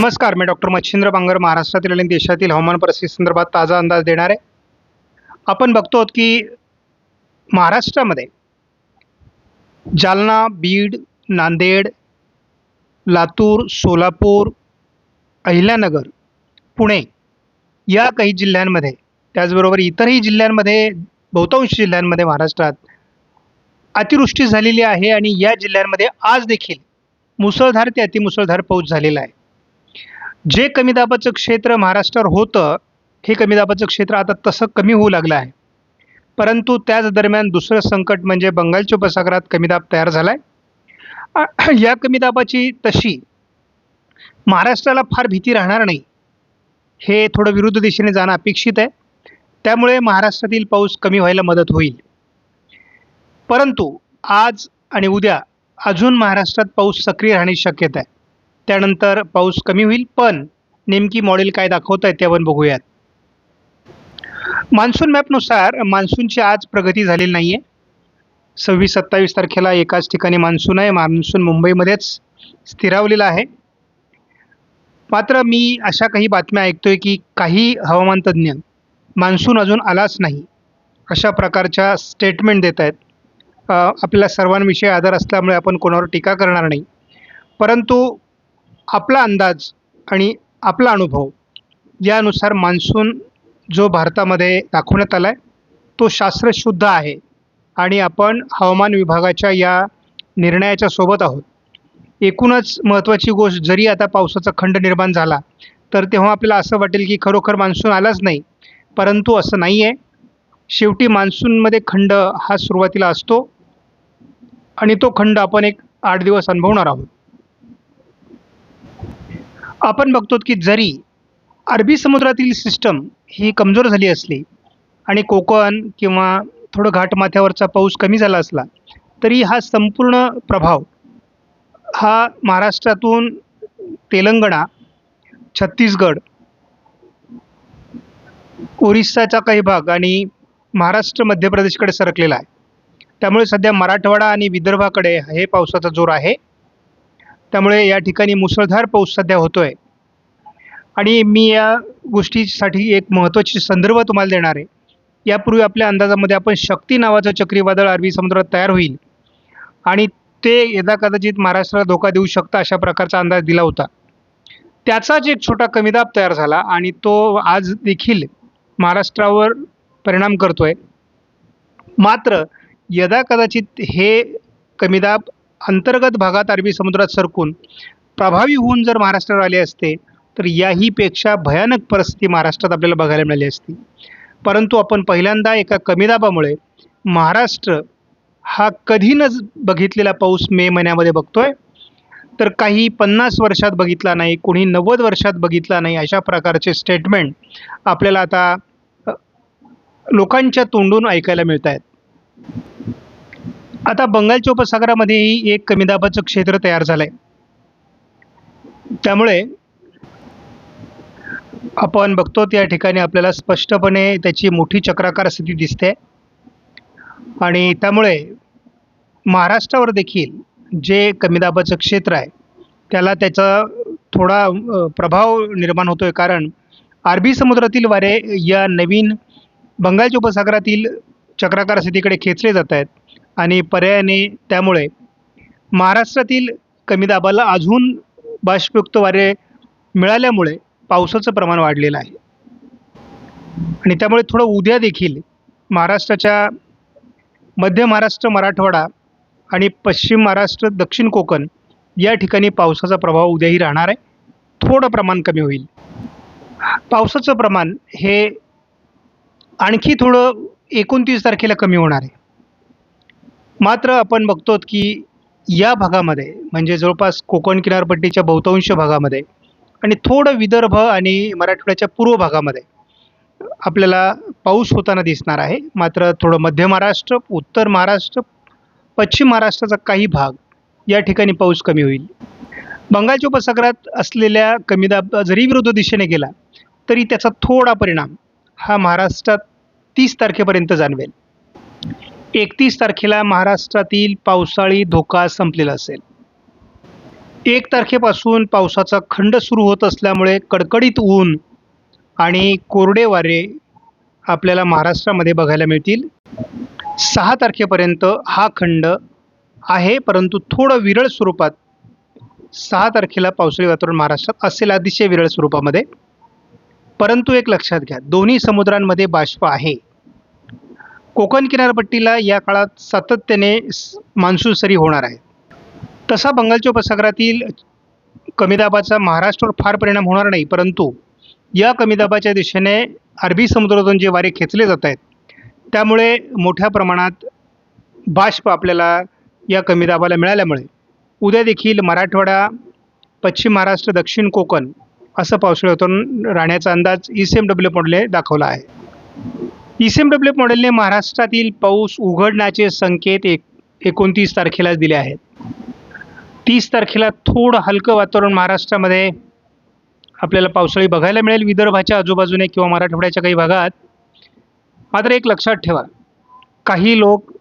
नमस्कार मी डॉक्टर मच्छिंद्र बांगर महाराष्ट्रातील आणि देशातील हवामान परिस्थितीसंदर्भात ताजा अंदाज देणार. आहे आपण बघतो आहोत की महाराष्ट्रामध्ये जालना बीड नांदेड लातूर सोलापूर अहिल्यानगर पुणे या काही जिल्ह्यांमध्ये त्याचबरोबर इतरही जिल्ह्यांमध्ये बहुतांश जिल्ह्यांमध्ये महाराष्ट्रात अतिवृष्टी झालेली आहे आणि या जिल्ह्यांमध्ये आज देखील मुसळधार ते अतिमुसळधार पाऊस झालेला आहे. जे कमी दाबाचं क्षेत्र महाराष्ट्रावर होतं हे कमी दाबाचं क्षेत्र आता तसं कमी होऊ लागलं आहे. परंतु त्याच दरम्यान दुसरं संकट म्हणजे बंगालच्या उपसागरात कमी दाब तयार झाला आहे या कमी दाबाची तशी महाराष्ट्राला फार भीती राहणार नाही. हे थोडं विरुद्ध दिशेने जाणं अपेक्षित आहे. त्यामुळे महाराष्ट्रातील पाऊस कमी व्हायला मदत होईल. परंतु आज आणि उद्या अजून महाराष्ट्रात पाऊस सक्रिय राहण्याची शक्यता आहे. त्यानंतर पाऊस कमी होईल पण नेमकी मॉडेल काय दाखवत आहे ते आपण बघूयात. मान्सून मॅपनुसार मान्सूनची आज प्रगती झालेली नाही आहे सव्वीस सत्तावीस तारखेला एकाच ठिकाणी मान्सून आहे. मान्सून मुंबईमध्येच स्थिरावलेला आहे. मात्र मी अशा काही बातम्या ऐकतोय की काही हवामान तज्ज्ञ मान्सून अजून आलाच नाही. अशा प्रकारच्या स्टेटमेंट देत आहेत. आपल्या आपल्याला सर्वांविषयी आधार असल्यामुळे आपण कोणावर टीका करणार नाही. परंतु आपला अंदाज आणि आपला अनुभव यानुसार मान्सून जो भारतामध्ये दाखवण्यात आला आहे तो शास्त्रशुद्ध आहे आणि आपण हवामान विभागाच्या या निर्णयाच्या सोबत आहोत. एकूणच महत्त्वाची गोष्ट जरी आता पावसाचा खंड निर्माण झाला तर तेव्हा आपल्याला असं वाटेल की खरोखर मान्सून आलाच नाही. परंतु असं नाही आहे शेवटी मान्सूनमध्ये खंड हा सुरुवातीला असतो आणि तो खंड आपण एक आठ दिवस अनुभवणार आहोत. आपण बघतो की जरी अरबी समुद्रातील सिस्टम ही कमजोर झाली असली आणि कोकण किंवा थोडं घाटमाथ्यावरचा पाऊस कमी झाला असला तरी हा संपूर्ण प्रभाव हा महाराष्ट्रातून तेलंगणा छत्तीसगड ओरिसाचा काही भाग आणि महाराष्ट्र मध्य प्रदेशकडे सरकलेला आहे. त्यामुळे सध्या मराठवाडा आणि विदर्भाकडे हे पावसाचा जोर आहे. त्यामुळे या ठिकाणी मुसळधार पाऊस सध्या होतो आहे आणि मी या गोष्टीसाठी एक महत्त्वाची संदर्भ तुम्हाला देणार आहे. यापूर्वी आपल्या अंदाजामध्ये आपण शक्ती नावाचं चक्रीवादळ अरबी समुद्रात तयार होईल. आणि ते यदा कदाचित महाराष्ट्राला धोका देऊ शकतं अशा प्रकारचा अंदाज दिला होता. त्याचाच एक छोटा कमीदाब तयार झाला आणि तो आज देखील महाराष्ट्रावर परिणाम करतो आहे मात्र यदा कदाचित हे कमीदाब अंतर्गत भागात अरबी समुद्रात सरकून प्रभावी होऊन जर महाराष्ट्रावर आले असते तर याहीपेक्षा भयानक परिस्थिती महाराष्ट्रात आपल्याला बघायला मिळाली असती. परंतु आपण पहिल्यांदा एका कमी दाबामुळे महाराष्ट्र हा कधी न बघितलेला पाऊस मे महिन्यामध्ये बघतोय. तर काही पन्नास वर्षात बघितला नाही कोणी नव्वद वर्षात बघितला नाही अशा प्रकारचे स्टेटमेंट आपल्याला आता लोकांच्या तोंडून ऐकायला मिळत आहेत आता बंगालच्या उपसागरामध्येही एक कमी दाबाचं क्षेत्र तयार झालं आहे त्यामुळे आपण बघतो त्या ठिकाणी आपल्याला स्पष्टपणे त्याची मोठी चक्राकार स्थिती दिसते. आणि त्यामुळे महाराष्ट्रावर देखील जे कमी दाबाचं क्षेत्र आहे त्याला त्याचा थोडा प्रभाव निर्माण होतो आहे कारण अरबी समुद्रातील वारे या नवीन बंगालच्या उपसागरातील चक्राकार स्थितीकडे खेचले जात आहेत. आणि पर्यायाने त्यामुळे महाराष्ट्रातील कमी दाबाला अजून बाष्पयुक्त वारे मिळाल्यामुळे पावसाचं प्रमाण वाढलेलं आहे. आणि त्यामुळे थोडं उद्या देखील महाराष्ट्राच्या मध्य महाराष्ट्र मराठवाडा आणि पश्चिम महाराष्ट्र दक्षिण कोकण या ठिकाणी पावसाचा प्रभाव उद्याही राहणार आहे. थोडं प्रमाण कमी होईल. पावसाचं प्रमाण हे आणखी थोडं एकोणतीस तारखेला कमी होणार आहे. मात्र आपण बघतो की या भागामध्ये म्हणजे जवळपास कोकण किनारपट्टीच्या बहुतांश भागामध्ये आणि थोडं विदर्भ आणि मराठवाड्याच्या पूर्व भागामध्ये आपल्याला पाऊस होताना दिसणार आहे. मात्र थोडं मध्य महाराष्ट्र उत्तर महाराष्ट्र पश्चिम महाराष्ट्राचा काही भाग या ठिकाणी पाऊस कमी होईल. बंगालच्या उपसागरात असलेल्या कमी दाब जरी विरुद्ध दिशेने गेला तरी त्याचा थोडा परिणाम हा महाराष्ट्रात तीस तारखेपर्यंत जाणवेल. एकतीस तारखेला महाराष्ट्रातील पावसाळी धोका संपलेला असेल. एक तारखेपासून पावसाचा खंड सुरू होत असल्यामुळे कडकडीत ऊन आणि कोरडे वारे आपल्याला महाराष्ट्रामध्ये बघायला मिळतील. सहा तारखेपर्यंत हा खंड आहे परंतु थोडं विरळ स्वरूपात सहा तारखेला पावसाळी वातावरण महाराष्ट्रात असेल अतिशय विरळ स्वरूपामध्ये. परंतु एक लक्षात घ्या दोन्ही समुद्रांमध्ये बाष्प आहे. कोकण किनारपट्टीला या काळात सातत्याने स- मान्सून सरी होणार आहे. तसा बंगालच्या उपसागरातील कमी दाबाचा महाराष्ट्रावर फार परिणाम होणार नाही परंतु या कमी दाबाच्या दिशेने अरबी समुद्रातून जे वारे खेचले जात आहेत त्यामुळे मोठ्या प्रमाणात बाष्प आपल्याला या कमी दाबाला मिळाल्यामुळे उद्या देखील मराठवाडा पश्चिम महाराष्ट्र दक्षिण कोकण असं पावसाळ्यातून राहण्याचा अंदाज ई सी एम डब्ल्यू पडले दाखवला आहे. ई सी एम डब्ल्यू मॉडेलने महाराष्ट्रातील पाऊस उघडण्याचे संकेत एक एकोणतीस तारखेलाच दिले आहेत. तीस तारखेला थोडं हलकं वातावरण महाराष्ट्रामध्ये आपल्याला पावसाळी बघायला मिळेल. विदर्भाच्या आजूबाजूने किंवा मराठवाड्याच्या काही भागात मात्र एक लक्षात ठेवा काही लोक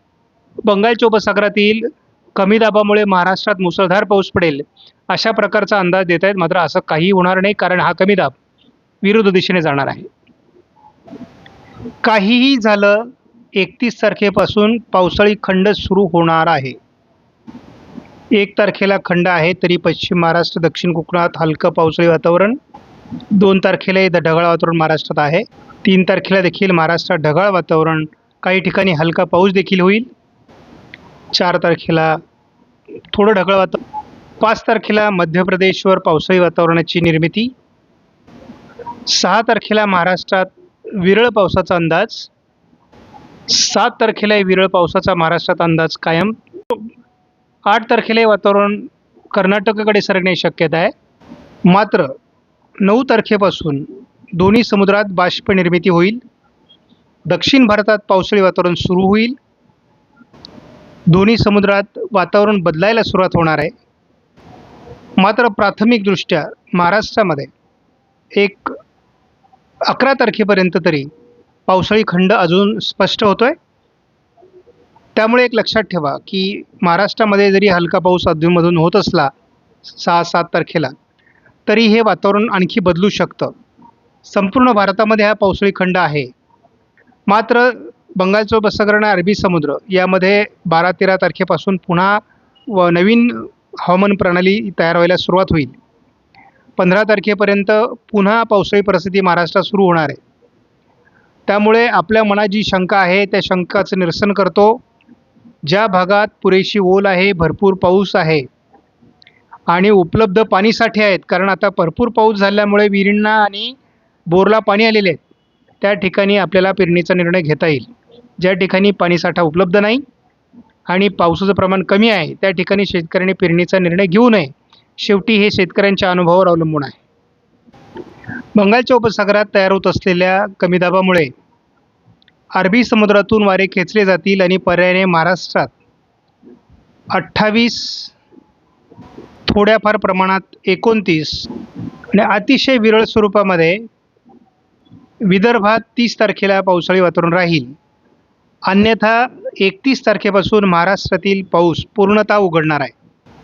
बंगालच्या उपसागरातील कमी दाबामुळे महाराष्ट्रात मुसळधार पाऊस पडेल अशा प्रकारचा अंदाज देत आहेत मात्र असं काही होणार नाही कारण हा कमी दाब विरुद्ध दिशेने जाणार आहे. काहीही झालं एकतीस तारखेपासून पावसाळी खंड सुरू होणार आहे. एक तारखेला खंड आहे तरी पश्चिम महाराष्ट्र दक्षिण कोकणात हलकं पावसाळी वातावरण. दोन तारखेला इथं ढगाळ वातावरण महाराष्ट्रात आहे. तीन तारखेला देखील महाराष्ट्रात ढगाळ वातावरण. काही ठिकाणी हलका पाऊस देखील होईल. चार तारखेला थोडं ढगाळ वातावरण. पाच तारखेला मध्य प्रदेशवर पावसाळी वातावरणाची निर्मिती. सहा तारखेला महाराष्ट्रात विरळ पावसाचा अंदाज. सात तारखेला विरळ पावसाचा महाराष्ट्रात अंदाज कायम. आठ तारखेला वातावरण कर्नाटकाकडे सरकण्याची शक्यता आहे. मात्र नऊ तारखेपासून दोन्ही समुद्रात बाष्प निर्मिती होईल. दक्षिण भारतात पावसाळी वातावरण सुरू होईल. दोन्ही समुद्रात वातावरण बदलायला सुरुवात होणार आहे. मात्र प्राथमिकदृष्ट्या महाराष्ट्रामध्ये एक अकरा तारखेपर्यंत तरी पावसाळी खंड अजून स्पष्ट होतो आहे त्यामुळे एक लक्षात ठेवा की महाराष्ट्रामध्ये जरी हलका पाऊस अधूनमधून होत असला सहा सात तारखेला तरी हे वातावरण आणखी बदलू शकतं. संपूर्ण भारतामध्ये हा पावसाळी खंड आहे. मात्र बंगालचा उपसागर अरबी समुद्र यामध्ये बारा तेरा तारखेपासून पुन्हा व नवीन हवामान प्रणाली तयार व्हायला सुरुवात होईल. पंधरा तारखेपर्यंत पुन्हा पावसाळी परिस्थिती महाराष्ट्रात सुरू होणार आहे. त्यामुळे आपल्या मनात जी शंका आहे त्या शंकाचं निरसन करतो. ज्या भागात पुरेशी ओल आहे भरपूर पाऊस आहे आणि उपलब्ध पाणीसाठे आहेत कारण आता भरपूर पाऊस झाल्यामुळे विहिरींना आणि बोरला पाणी आलेले आहेत त्या ठिकाणी आपल्याला पेरणीचा निर्णय घेता येईल. ज्या ठिकाणी पाणीसाठा उपलब्ध नाही आणि पावसाचं प्रमाण कमी आहे त्या ठिकाणी शेतकऱ्यांनी पेरणीचा निर्णय घेऊ नये. शेवटी हे शेतकऱ्यांच्या अनुभवावर अवलंबून आहे. बंगालच्या उपसागरात तयार होत असलेल्या कमी दाबामुळे अरबी समुद्रातून वारे खेचले जातील आणि पर्यायाने महाराष्ट्रात अठ्ठावीस थोड्याफार प्रमाणात एकोणतीस आणि अतिशय विरळ स्वरूपामध्ये विदर्भात तीस तारखेला पावसाळी वातावरण राहील. अन्यथा एकतीस तारखेपासून महाराष्ट्रातील पाऊस पूर्णतः उघडणार आहे.